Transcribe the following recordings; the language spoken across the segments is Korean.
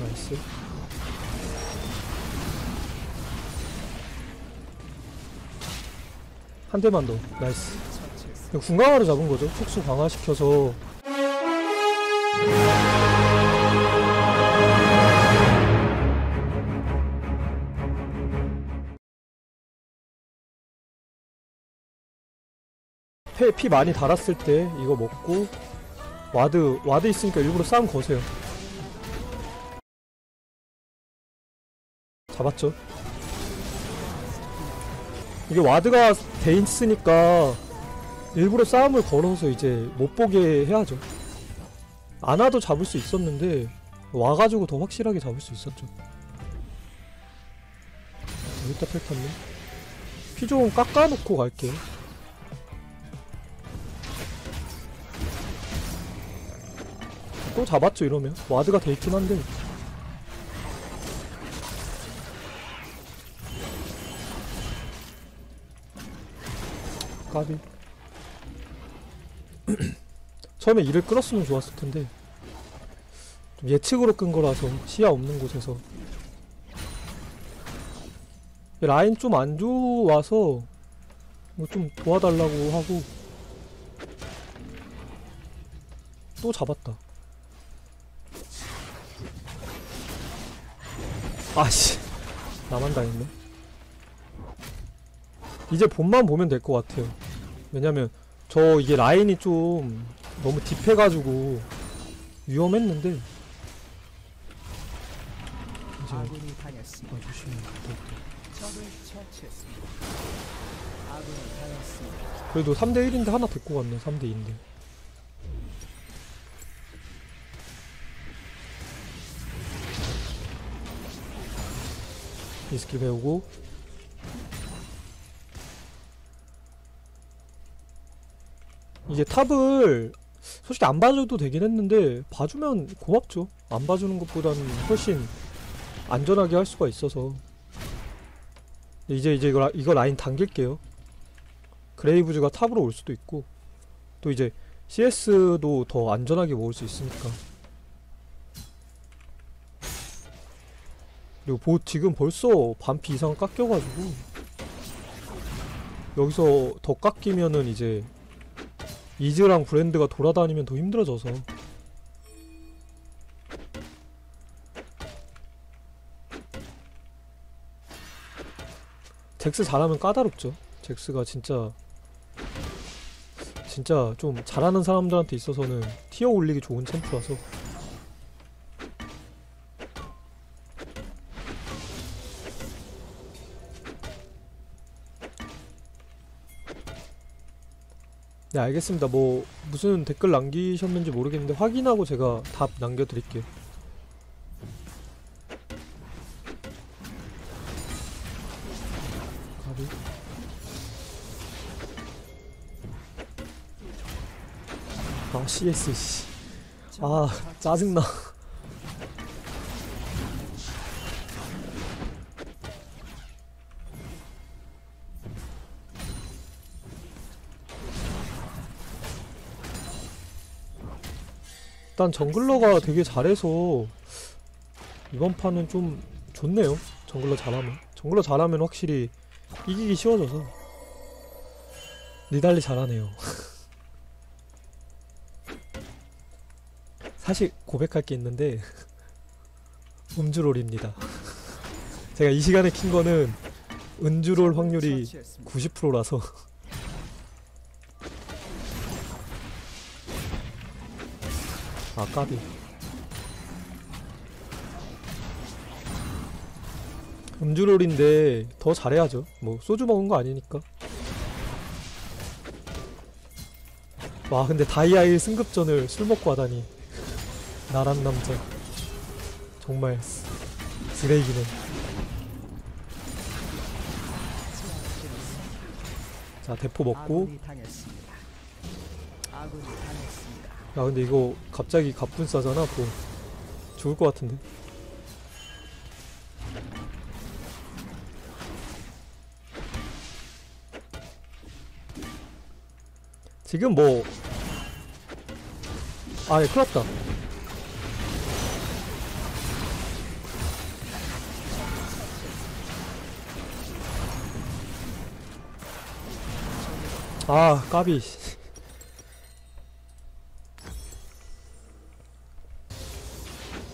나이스. 한 대만 더. 나이스. 이거 궁강화로 잡은 거죠? 촉수 강화시켜서. 피, 피 많이 달았을 때 이거 먹고 와드 와드 있으니까 일부러 싸움 거세요 잡았죠. 이게 와드가 돼 있으니까 일부러 싸움을 걸어서 이제 못 보게 해야죠. 안 와도 잡을 수 있었는데 와가지고 더 확실하게 잡을 수 있었죠. 여기다 펠탔네 피 좀 깎아놓고 갈게요. 또 잡았죠 이러면. 와드가 돼 있긴 한데 까비. 처음에 이를 끌었으면 좋았을 텐데 좀 예측으로 끈 거라서 시야 없는 곳에서. 라인 좀 안 좋아서 뭐 좀 도와달라고 하고 또 잡았다. 아씨 나만 당했네. 이제 본만 보면 될 것 같아요 왜냐면 저 이게 라인이 좀 너무 딥해가지고 위험했는데 이제 아군이 당했습니다. 봐주시면 될 듯. 적을 처치했습니다. 아군이 당했습니다. 그래도 3대1인데 하나 데리고 갔네 3대2인데 이 스킬 배우고 이게 탑을 솔직히 안 봐줘도 되긴 했는데 봐주면 고맙죠. 안 봐주는 것보다는 훨씬 안전하게 할 수가 있어서. 이제 이제 이거, 라- 이거 라인 당길게요. 그레이브즈가 탑으로 올 수도 있고 또 이제 CS도 더 안전하게 모을 수 있으니까. 그리고 보 지금 벌써 반피 이상 깎여가지고 여기서 더 깎이면은 이제 이즈랑 브랜드가 돌아다니면 더 힘들어져서. 잭스 잘하면 까다롭죠. 잭스가 진짜 진짜 좀 잘하는 사람들한테 있어서는 티어 올리기 좋은 챔프라서 네 알겠습니다. 뭐 무슨 댓글 남기셨는지 모르겠는데 확인하고 제가 답 남겨드릴게요. 아 CS 씨. 아 짜증나 일단 정글러가 되게 잘해서 이번 판은 좀 좋네요 정글러 잘하면 정글러 잘하면 확실히 이기기 쉬워져서 니달리 잘하네요 사실 고백할 게 있는데 음주롤입니다. 제가 이 시간에 킨 거는 은주롤 확률이 처치했습니다. 90%라서 아 까비. 음주롤인데 더 잘해야죠. 뭐 소주 먹은 거 아니니까. 와 근데 다이아일 승급전을 술 먹고 하다니. 나란 남자. 정말 쓰- 쓰레기네. 자 대포 먹고 야 근데 이거 갑자기 갑분 싸잖아 뭐 좋을 것 같은데. 지금 뭐 아예 큰일났다. 아 까비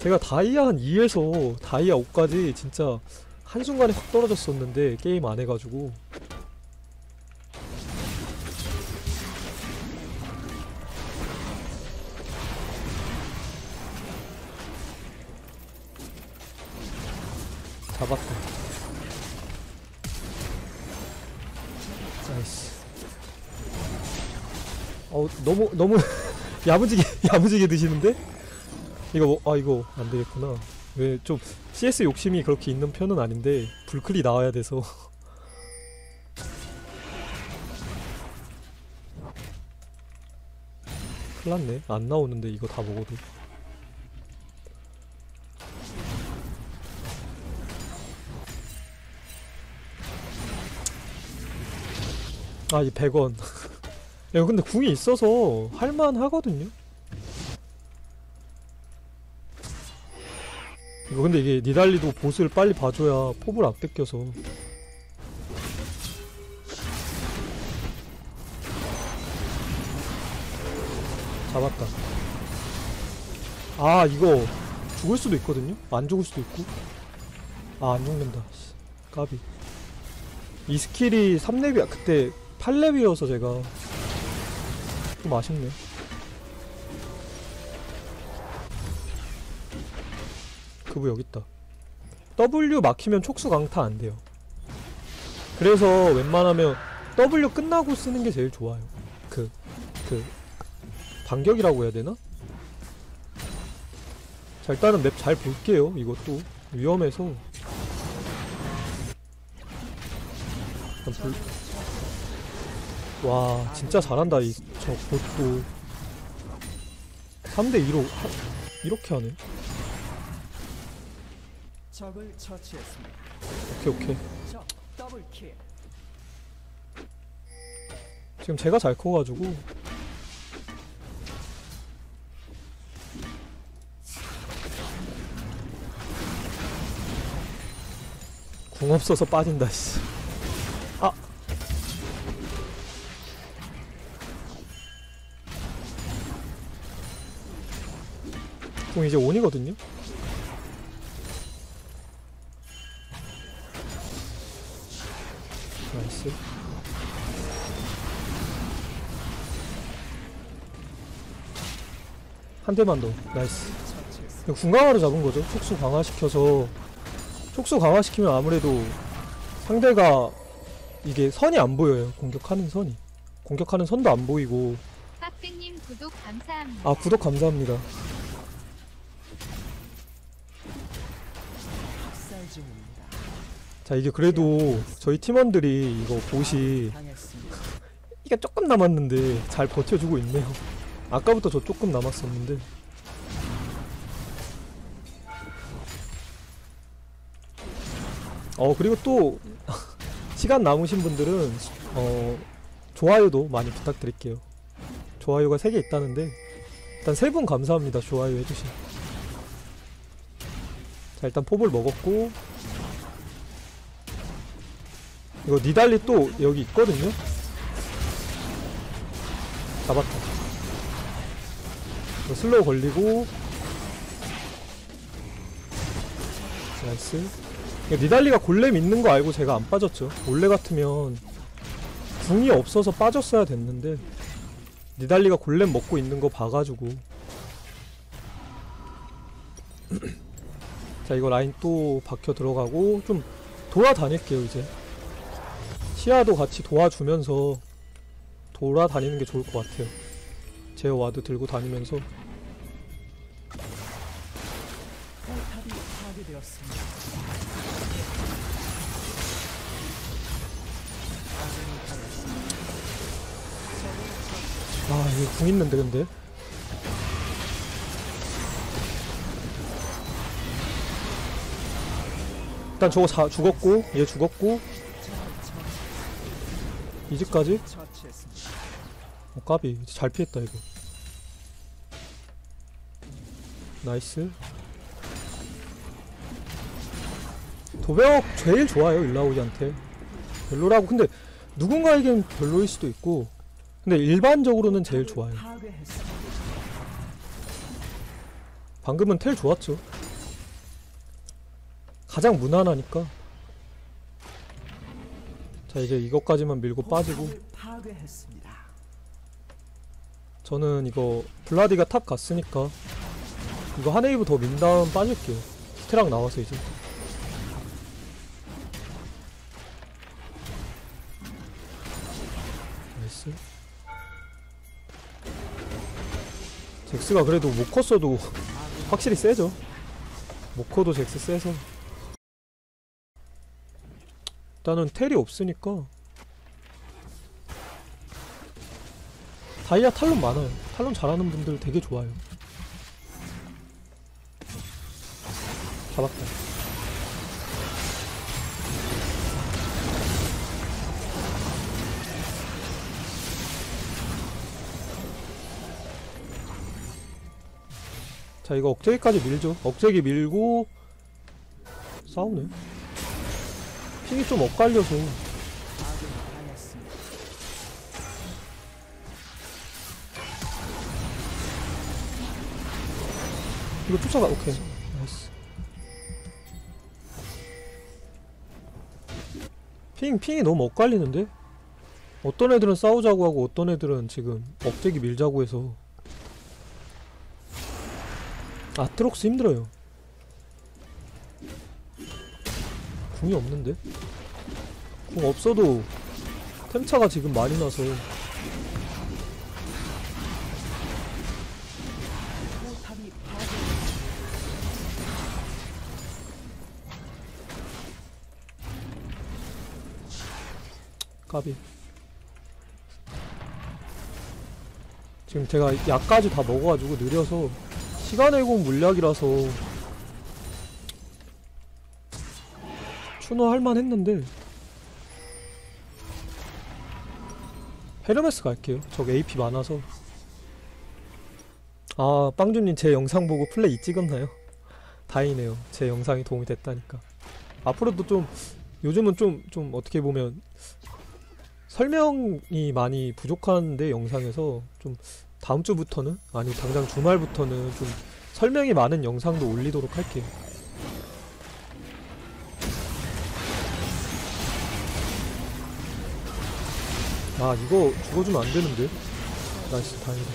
제가 다이아 한 2에서 다이아 5까지 진짜 한순간에 확 떨어졌었는데 게임 안 해가지고. 잡았다. 나이스. 어 너무 너무 야무지게 야무지게 드시는데 이거 뭐, 아 이거 안 되겠구나. 왜 좀 CS 욕심이 그렇게 있는 편은 아닌데 불클이 나와야 돼서. 큰일났네. 안 나오는데 이거 다 먹어도. 아 이 100원. 야 근데 궁이 있어서 할만하거든요 이거 근데 이게 니달리도 보스를 빨리 봐줘야 포블 안 뺏겨서. 잡았다. 아 이거 죽을 수도 있거든요? 안 죽을 수도 있고? 아 안 죽는다. 씨, 까비. 이 스킬이 3렙이야. 그때 8렙이어서 제가 좀 아쉽네 그부 여기 있다. W 막히면 촉수 강타 안 돼요. 그래서 웬만하면 W 끝나고 쓰는 게 제일 좋아요. 그, 그, 반격이라고 해야 되나? 자, 일단은 맵 잘 볼게요. 이것도. 위험해서. 불... 와, 진짜 잘한다, 이, 저 봇도. 3대2로, 이렇게 하네. 적을 처치했습니다. 오케이, 오케이. 적 더블 킬. 지금 제가 잘 커가지고 궁 없어서 빠진다 씨. 아. 궁 이제 온이거든요. 나이스. 한 대만 더. 나이스. 이거 궁강화로 잡은 거죠. 촉수 강화시켜서 촉수 강화시키면 아무래도 상대가 이게 선이 안 보여요. 공격하는 선이. 공격하는 선도 안 보이고. 아 구독 감사합니다. 자 이게 그래도 저희 팀원들이 이거 보시. 이게 조금 남았는데 잘 버텨주고 있네요. 아까부터 저 조금 남았었는데. 어 그리고 또 시간 남으신 분들은 어 좋아요도 많이 부탁드릴게요. 좋아요가 3개 있다는데 일단 세 분 감사합니다. 좋아요 해주신. 자 일단 포볼 먹었고 이거 니달리 또 여기 있거든요. 잡았다. 슬로우 걸리고 나이스. 니달리가 골렘 있는 거 알고 제가 안 빠졌죠. 원래 같으면 궁이 없어서 빠졌어야 됐는데 니달리가 골렘 먹고 있는 거 봐가지고 자 이거 라인 또 박혀 들어가고 좀 돌아다닐게요 이제 시야도 같이 도와주면서 돌아다니는 게 좋을 것 같아요. 제어 와드 들고 다니면서. 아 이거 궁 있는데 근데? 일단 저거 자, 죽었고 얘 죽었고 처치했습니다. 어 까비 잘 피했다 이거 나이스 도벽 제일 좋아요 일라오이한테 별로라고 근데 누군가에겐 별로일 수도 있고 근데 일반적으로는 제일 좋아요. 방금은 텔 좋았죠. 가장 무난하니까. 자 이제 이것까지만 밀고 빠지고 파괴했습니다. 저는 이거 블라디가 탑 갔으니까 이거 한 웨이브 더 민 다음 빠질게요. 스테락 나와서 이제. 나이스. 잭스가 그래도 못 컸어도 확실히 세죠. 모코도 잭스 세서. 일단은 텔이 없으니까 다이아 탈론 많아요. 탈론 잘하는 분들 되게 좋아요. 잡았다. 자 이거 억제기까지 밀죠. 억제기 밀고 싸우네. 핑이 좀 엇갈려서. 이거 쫓아가. 오케이. 핑 핑이 너무 엇갈리는데? 어떤 애들은 싸우자고 하고 어떤 애들은 지금 억제기 밀자고 해서 아트록스 힘들어요. 궁이 없는데? 궁 없어도 템차가 지금 많이 나서. 까비 지금 제가 약까지 다 먹어가지고 느려서 시간의 공 물약이라서 추노 할만 했는데. 헤르메스 갈게요. 저 AP 많아서. 아 빵주님 제 영상 보고 플레이 찍었나요? 다행이네요. 제 영상이 도움이 됐다니까. 앞으로도 좀 요즘은 좀 좀 어떻게 보면 설명이 많이 부족한데 영상에서. 좀 다음 주부터는? 아니 당장 주말부터는 좀 설명이 많은 영상도 올리도록 할게요. 아 이거 죽어주면 안 되는데. 나이스 다행이다.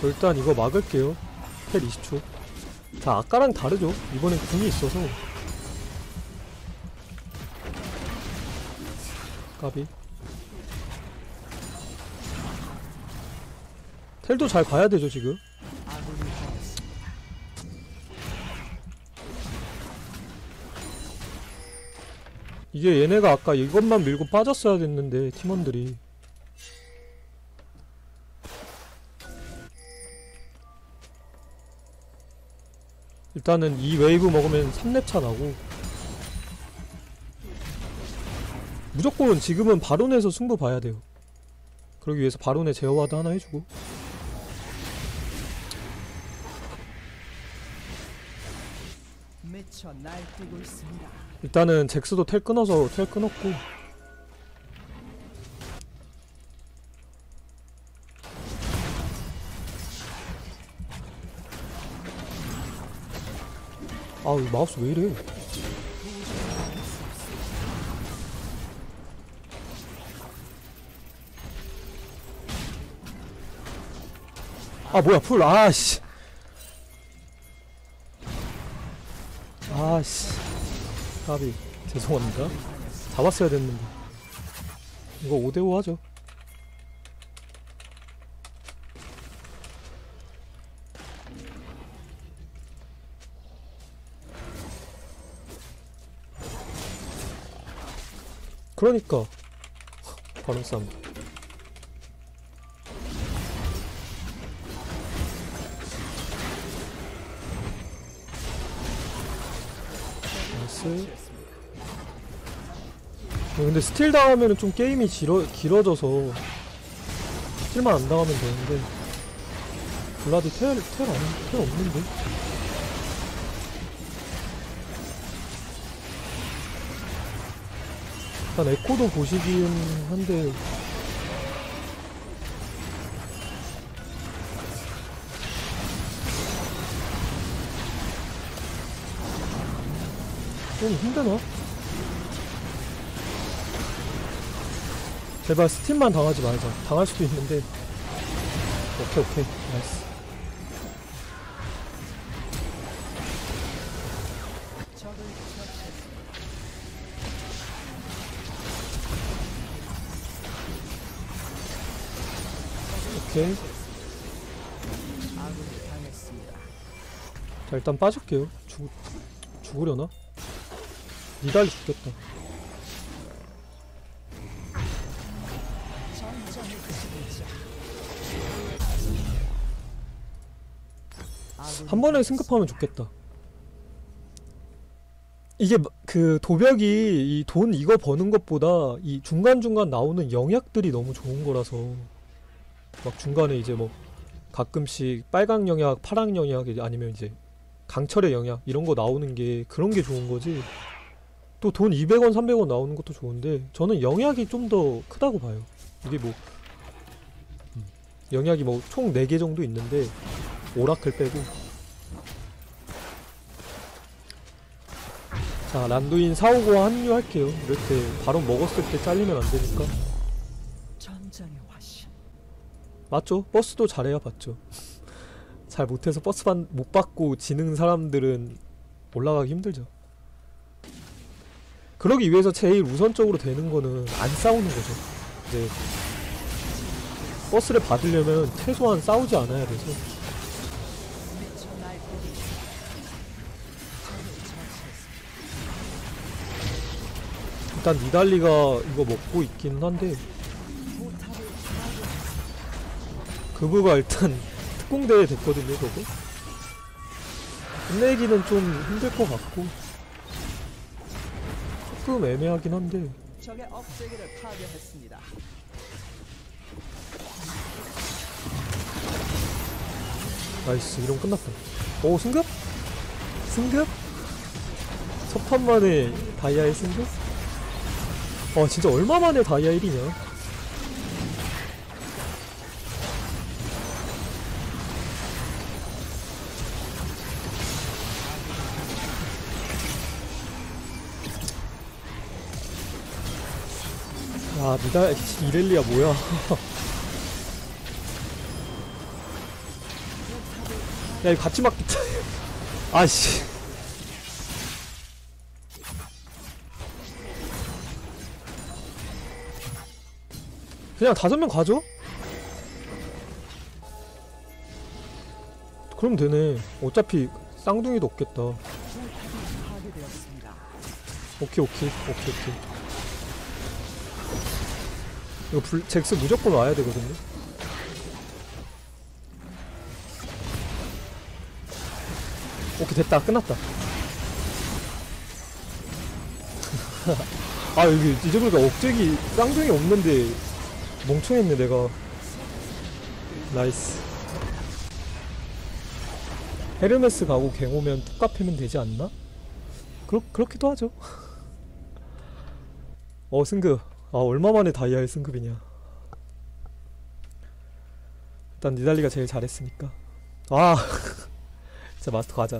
저 일단 이거 막을게요. 텔 20초. 자 아까랑 다르죠 이번엔 궁이 있어서 까비 텔도 잘 봐야 되죠 지금 이게 얘네가 아까 이것만 밀고 빠졌어야 됐는데 팀원들이. 일단은 이 웨이브 먹으면 3렙 차 나고. 무조건 지금은 바론에서 승부 봐야 돼요. 그러기 위해서 바론에 제어와드 하나 해주고 미쳐 날뛰고 있습니다. 일단은 잭스도 텔 끊어서 텔 끊었고. 아우 이 마우스 왜 이래? 아 뭐야 풀. 아씨 아씨. 까비. 죄송합니다. 잡았어야 됐는데. 이거 5대5 하죠. 그러니까. 바로 싸움 나이스 어, 근데 스틸 당하면은 좀 게임이 길어, 길어져서 스틸만 안 당하면 되는데 블라디 텔, 텔, 안, 텔 없는데? 일단 에코도 보시긴 한데 좀 힘드나? 제발 스팀만 당하지 말자. 당할 수도 있는데. 오케이, 오케이. 나이스. 오케이. 자, 일단 빠질게요. 죽, 죽으려나? 니달리 죽겠다. 한 번에 승급하면 좋겠다. 이게 뭐- 그 도벽이 이 돈 이거 버는 것보다 이 중간중간 나오는 영약들이 너무 좋은 거라서 막 중간에 이제 뭐 가끔씩 빨강 영약, 파랑 영약 아니면 이제 강철의 영약 이런 거 나오는 게 그런 게 좋은 거지. 또 돈 200원, 300원 나오는 것도 좋은데 저는 영약이 좀 더 크다고 봐요. 이게 뭐 음, 영약이 뭐 총 4개 정도 있는데 오라클 빼고 자 란두인 사오고 합류할게요 이렇게 바로 먹었을 때 잘리면 안 되니까 전장의 화신. 맞죠? 버스도 잘해야 봤죠 잘 못해서 버스 반, 못 받고 지는 사람들은 올라가기 힘들죠 그러기 위해서 제일 우선적으로 되는 거는 안 싸우는 거죠 이제 버스를 받으려면 최소한 싸우지 않아야 돼서. 일단 니달리가 이거 먹고 있긴 한데. 그부가 일단 특공대에 됐거든요, 저거. 끝내기는 좀 힘들 것 같고. 조금 애매하긴 한데. 적의 억제기를 파괴했습니다. 나이스, 이러면 끝났다. 오, 승급? 승급? 첫판 만에 다이아의 승급? 아, 진짜 얼마 만에 다이아 1이냐? 야, 니가 이렐리아 뭐야? 야, 이거 같이 맞겠다. 아씨. 그냥 다섯 명 가죠? 그럼 되네. 어차피 쌍둥이도 없겠다. 오케이, 오케이, 오케이, 오케이. 이거 불, 잭스 무조건 와야 되거든요. 오케이, 됐다. 끝났다. 아, 여기 이제 보니까 억제기 쌍둥이 없는데 멍청했네, 내가. 나이스. 헤르메스 가고 갱 오면 툭 갚으면 되지 않나? 그렇, 그렇기도 하죠. 어, 승급. 아, 얼마 만에 다이아의 승급이냐. 일단 니달리가 제일 잘했으니까. 아, 진짜 마스터 가자.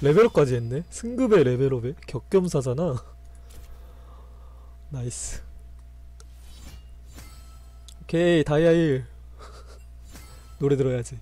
레벨업까지 했네? 승급에 레벨업에? 격겸사잖아. 나이스. 오케이, 다이아 1. 노래 들어야지.